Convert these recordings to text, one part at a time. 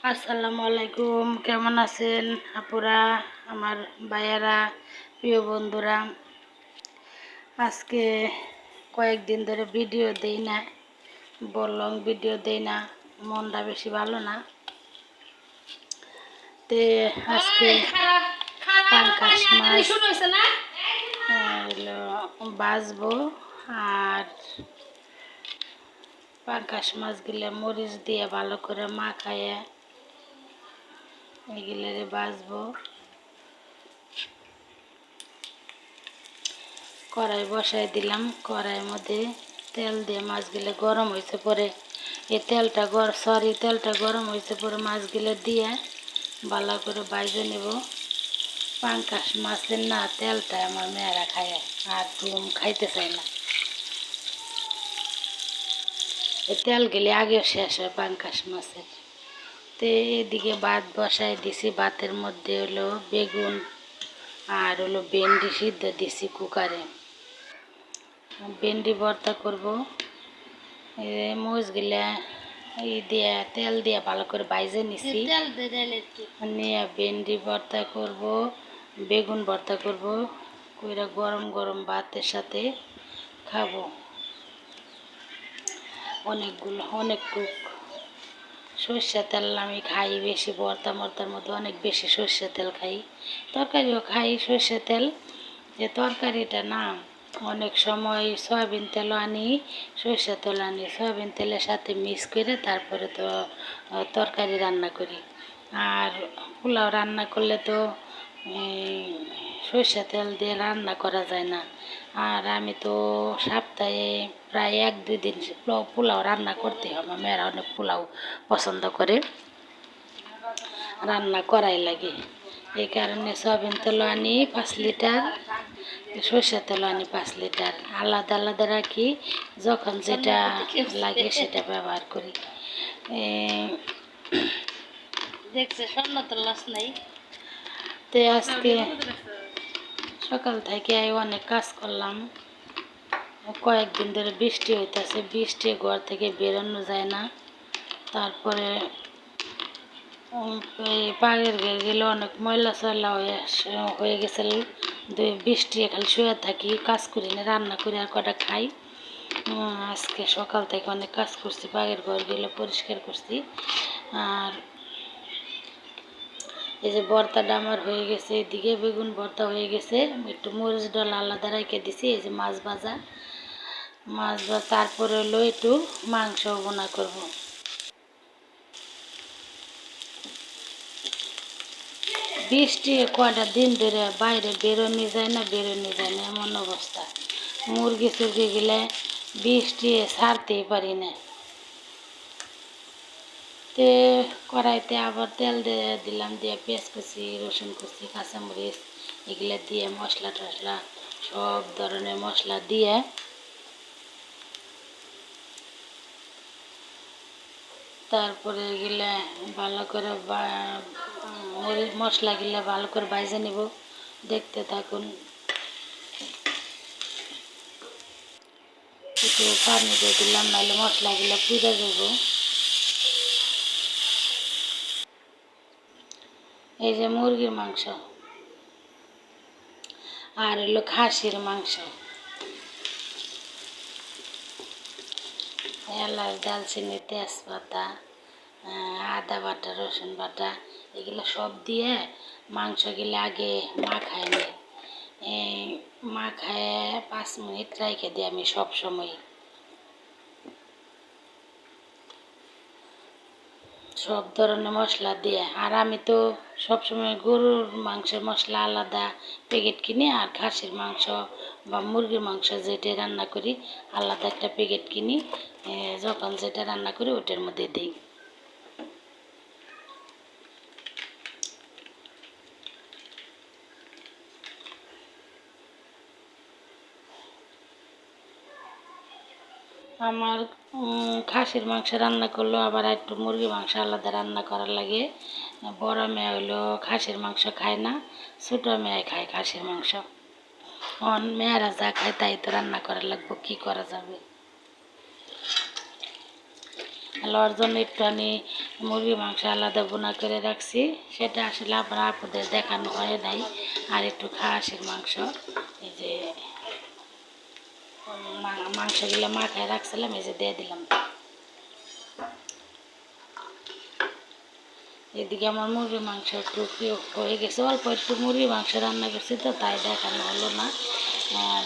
আসসালামু আলাইকুম কেমন আছেন আপুরা আমার ভাইয়ারা প্রিয় বন্ধুরা? আজকে কয়েকদিন ধরে ভিডিও দেই না বললং ভিডিও দেই না মনটা বেশি ভালো না। তে আজকে পাঙ্কাশ মাছ। আহ, হলো বাজবো আর পাঙ্কাশ মাছগুলো মরিচ দিয়ে ভালো করে মাখাইয়ে এগুলারে বাজবো কড়াই বসাই দিলাম, কড়াইয়ের মধ্যে তেল দিয়ে মাছগুলো গরম হয়েছে পরে। এই তেলটা গর সরি তেলটা গরম হয়েছে পরে মাছগুলো দিয়ে ভালো করে বাইজে নেব। পাঙ্কাশ মাছের না তেলটা আমার মেয়েরা খায়, আর ঘুম খাইতে চায় না। এই তেল গেলে আগেও শেষ হয় পাঙ্কাশ মাছের। তো এদিকে ভাত বসাই দিছি। ভাতের মধ্যে হলো বেগুন আর হলো ভেন্ডি সিদ্ধ দিছি কুকারে। ভেন্ডি ভর্তা করব। মরিচগুলা এই দিয়ে তেল দিয়ে ভালো করে বাইজে নিছি। নিয়ে ভেন্ডি ভর্তা করব বেগুন ভর্তা করব কইরা গরম গরম ভাতের সাথে খাব। অনেকগুলো অনেকটুক সর্ষের তেল আমি খাই বেশি, ভর্তা মর্তার মধ্যে অনেক বেশি সর্ষের তেল খাই। তরকারিও খাই সর্ষের তেল। যে তরকারিটা না, অনেক সময় সয়াবিন তেল আনি, সর্ষের তেল আনি, সয়াবিন তেলের সাথে মিক্স করে তারপরে তো তরকারি রান্না করি। আর পোলাও রান্না করলে তো এই, সর্ষের তেল দিয়ে রান্না করা যায় না। আর আমি তো সপ্তাহে প্রায় এক দুই দিন পোলাও রান্না করতে আমার মেয়েরা অনেক পোলাও পছন্দ করে। রান্না করাই লাগে। এই কারণে সয়াবিন তেল আনি পাঁচ লিটার সর্ষের তেল আনি পাঁচ লিটার। আলাদা আলাদা রাখি যখন যেটা লাগে সেটা ব্যবহার করি। দেখছে স্বর্ণ তো লস নাই। তো আজকে সকাল থেকে অনেক কাজ করলাম। কয়েকদিন ধরে বৃষ্টি হইতেছে, বৃষ্টি ঘর থেকে বেরোনো যায় না। তারপরে পাগের ঘের গেলে অনেক ময়লা সয়লা হয়ে হয়ে গেছে। বৃষ্টি খালি শুয়ে থাকি, কাজ করি না, রান্না করি আর কটা খাই। আজকে সকাল থেকে অনেক কাজ করছি পাগের ঘর গেলে পরিষ্কার করছি। আর এই যে ভর্তাটা আমার হয়ে গেছে, এদিকে বেগুন ভর্তা হয়ে গেছে, একটু মরিচ ডাল আলাদা রেখে দিছি, এই যে মাছ ভাজা। মাছ ভাজা, তারপরে হলো একটু মাংস বোনা করব। বৃষ্টি কয়টা দিন ধরে বাইরে বেরোনি যায় না, বেরোনি যায় না, এমন অবস্থা। মুরগি সুরগি গেলে বৃষ্টি ছাড়তেই পারি না। তে কড়াইতে আবার তেল দিয়ে দিলাম, দিয়ে পেঁয়াজ কুচি রসুন কুচি কাঁচামরিচ, এগুলো দিয়ে মশলা টশলা সব ধরনের মশলা দিয়ে তারপরে এগুলা ভালো করে মশলাগুলা ভালো করে বাইজে নিব। দেখতে থাকুন। একটু পানি দিয়ে দিলাম, নাহলে মশলাগুলো পুড়ে যাব। এই যে মুরগির মাংস আর হলো খাসির মাংস। এলাচ, দালচিনি, তেজপাতা আদা বাটা, রসুন বাটা, এগুলো সব দিয়ে মাংসগুলো আগে মাখায় নিই মাখায় পাঁচ মিনিট রেখে দিই আমি সব সময় সব ধরনের মশলা দিয়ে। আর আমি তো সবসময় গরুর মাংসের মশলা আলাদা প্যাকেট কিনি, আর খাসির মাংস বা মুরগির মাংস যেটা রান্না করি, আলাদা একটা প্যাকেট কিনি যখন যেটা রান্না করি ওটার মধ্যে দিই। আমার খাসির মাংস রান্না করল, আবার একটু মুরগি মাংস আলাদা রান্না করার লাগে। বড় মেয়ে হলো খাসির মাংস খায় না, ছোটো মেয়ে খায় খাসির মাংস। অন, মেয়েরা যা খায় তাই তো রান্না করা লাগবো, কী করা যাবে? লওয়ার জন্য একটু আমি মুরগি মাংস আলাদা বোনা করে রাখছি। সেটা আসলে আপনার আপুদের দেখানো হয় নাই। আর একটু খাসির মাংস, এই যে মাংসগুলো মাখায় রাখছিলাম, এই যে দিয়ে দিলাম। এদিকে আমার মুরগির মাংস একটু হয়ে গেছে। অল্প একটু মুরগি মাংস রান্না করছি তো, তাই দেখানো হলো না। আর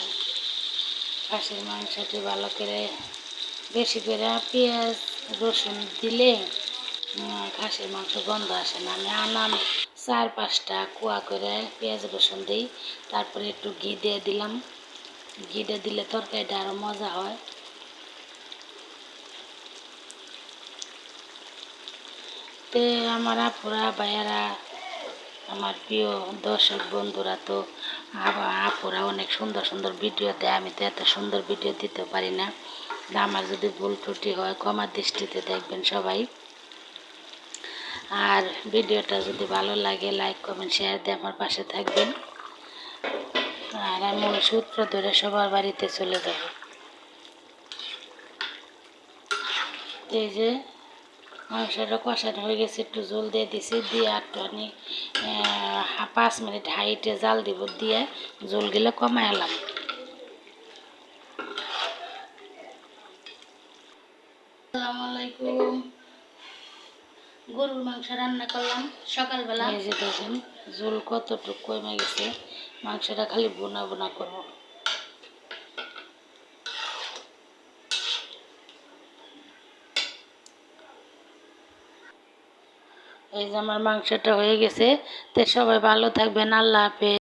খাসির মাংসটি ভালো করে, বেশি করে পেঁয়াজ, রসুন দিলে খাসির মাংস গন্ধ আসে না। আমি আনাম চার পাঁচটা কুয়া করে পেঁয়াজ, রসুন দিই, তারপরে একটু ঘি দিয়ে দিলাম। ঘিটা দিলে তরকারিটা আরও মজা হয়। তে আমার আপুরা, ভাইয়ারা, আমার প্রিয় দর্শক বন্ধুরা তো আপুরা অনেক সুন্দর সুন্দর ভিডিও দেয়, আমি তো এত সুন্দর ভিডিও দিতে পারি না। আমার যদি ভুল ত্রুটি হয়, ক্ষমার দৃষ্টিতে দেখবেন সবাই। আর ভিডিওটা যদি ভালো লাগে লাইক কমেন্ট শেয়ার দিয়ে আমার পাশে থাকবেন। আর আমি ওই সূত্র ধরে সবার বাড়িতে চলে যাব। এই যে, মাংসটা কষানো হয়ে গেছে, একটু জল দিয়ে দিছি, দিয়ে একটু আমি পাঁচ মিনিট হাইটে জাল দিব, দিয়ে জলগুলো কমাই এলাম। গরুর মাংস রান্না করলাম সকালবেলা। এই যে দেখেন, জল কতটুকু কমে গেছে। মাংসটা খালি বোনা বোনা করব। এই যে আমার মাংসটা হয়ে গেছে। তো সবাই ভালো থাকবেন, আল্লাহ হাফেজ।